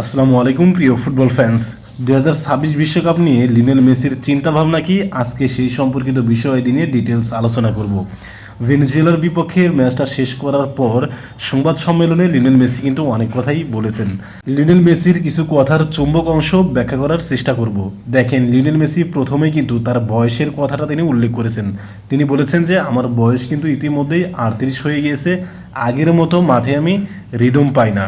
আসসালামু আলাইকুম, প্রিয় ফুটবল ফ্যান্স দু হাজার ছাব্বিশ বিশ্বকাপ নিয়ে লিনেল মেসির চিন্তাভাবনা কি? আজকে সেই সম্পর্কিত বিষয় নিয়ে ডিটেলস আলোচনা করব। ভেনেজুয়েলার বিপক্ষে ম্যাচটা শেষ করার পর সংবাদ সম্মেলনে লিনেল মেসি কিন্তু অনেক কথাই বলেছেন। লিনেল মেসির কিছু কথার চুম্বক অংশ ব্যাখ্যা করার চেষ্টা করব। দেখেন, লিনেল মেসি প্রথমেই কিন্তু তার বয়সের কথাটা তিনি উল্লেখ করেছেন। তিনি বলেছেন যে, আমার বয়স কিন্তু ইতিমধ্যেই আটত্রিশ হয়ে গিয়েছে, আগের মতো মাঠে আমি রিদম পাই না।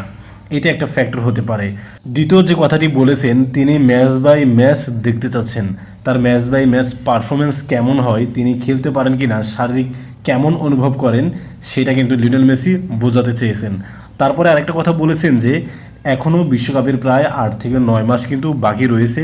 এটা একটা ফ্যাক্টর হতে পারে। দ্বিতীয় যে কথাটি বলেছেন, তিনি ম্যাচ বাই ম্যাচ দেখতে চাচ্ছেন। তার ম্যাচ বাই ম্যাচ পারফরমেন্স কেমন হয়, তিনি খেলতে পারেন কি না শারীরিক কেমন অনুভব করেন, সেটা কিন্তু লিডল মেসি বোঝাতে চেয়েছেন। তারপরে আরেকটা কথা বলেছেন যে এখনও বিশ্বকাপের প্রায় আট থেকে নয় মাস কিন্তু বাকি রয়েছে।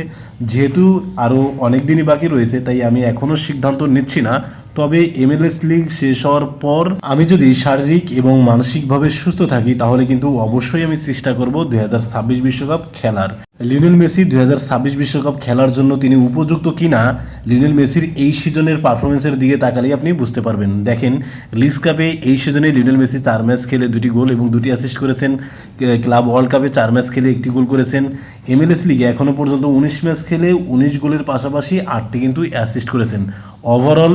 যেহেতু আরও অনেক দিনই বাকি রয়েছে, তাই আমি এখনও সিদ্ধান্ত নিচ্ছি না। তবে এমএলএস লিগ শেষ হওয়ার পর আমি যদি শারীরিক এবং মানসিকভাবে সুস্থ থাকি, তাহলে কিন্তু অবশ্যই আমি চেষ্টা করব দুই বিশ্বকাপ খেলার। লিওনেল মেসি দুই বিশ্বকাপ খেলার জন্য তিনি উপযুক্ত কিনা লিওনেল মেসির এই সিজনের পারফরমেন্সের দিকে তাকালেই আপনি বুঝতে পারবেন। দেখেন লিস কাপে এই সিজনে লিওনেল মেসি চার ম্যাচ খেলে দুটি গোল এবং দুটি অ্যাসিস্ট করেছেন ক্লাব ওয়ার্ল্ড কাপে চার ম্যাচ খেলে একটি গোল করেছেন। এমএলএস লিগে এখনও পর্যন্ত উনিশ ম্যাচ খেলে উনিশ গোলের পাশাপাশি আটটি কিন্তু অ্যাসিস্ট করেছেন। ওভারঅল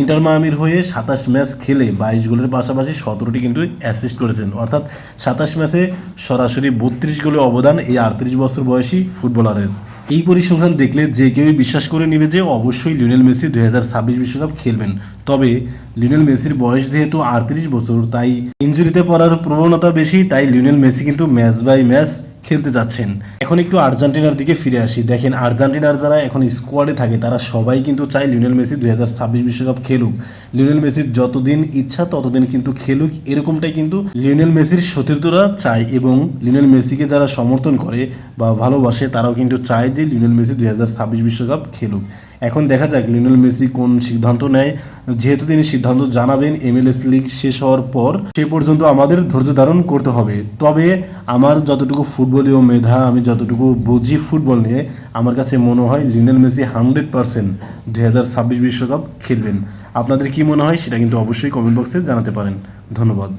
ইন্টার মায়ামির হয়ে সাতাশ ম্যাচ খেলে বাইশ গোলের পাশাপাশি সতেরোটি কিন্তু অ্যাসিস্ট করেছেন। অর্থাৎ সাতাশ ম্যাচে সরাসরি বত্রিশ গোলে অবদান এই আটত্রিশ বছর বয়সী ফুটবলারের। এই পরিসংখ্যান দেখলে যে কেউই বিশ্বাস করে নেবে যে অবশ্যই লিওনেল মেসি দুই ছাব্বিশ বিশ্বকাপ খেলবেন। তবে লিওনেল মেসির বয়স যেহেতু আটত্রিশ বছর, তাই ইঞ্জুরিতে পড়ার প্রবণতা বেশি, তাই লিওনেল মেসি কিন্তু ম্যাচ বাই ম্যাচ খেলতে যাচ্ছেন। এখন একটু আর্জেন্টিনার দিকে ফিরে আসি। দেখেন, আর্জেন্টিনার যারা এখন স্কোয়াডে থাকে, তারা সবাই কিন্তু চায় লিওনেল মেসি দুই হাজার ছাব্বিশ বিশ্বকাপ খেলুক। লিওনেল মেসির যতদিন ইচ্ছা, ততদিন কিন্তু খেলুক। এরকমটাই কিন্তু লিওনেল মেসির সতীর্থরা চায় এবং লিওনেল মেসিকে যারা সমর্থন করে বা ভালোবাসে, তারাও কিন্তু চায় যে লিওনেল মেসি দুই হাজার ছাব্বিশ বিশ্বকাপ খেলুক। এখন দেখা যাক লিওনেল মেসি কোন সিদ্ধান্ত নেয়। যেহেতু তিনি সিদ্ধান্ত জানাবেন, এমএলএস লিগ শেষ হওয়ার পর সে পর্যন্ত আমাদের ধৈর্য ধারণ করতে হবে। তবে আমার যতটুকু ফুটবলীয় মেধা, আমি যতটুকু বুঝি ফুটবল নিয়ে, আমার কাছে মনে হয় লিওনেল মেসি হান্ড্রেড পার্সেন্ট দুই হাজার ছাব্বিশ বিশ্বকাপ খেলবেন। আপনাদের কি মনে হয় সেটা কিন্তু অবশ্যই কমেন্ট বক্সে জানাতে পারেন। ধন্যবাদ।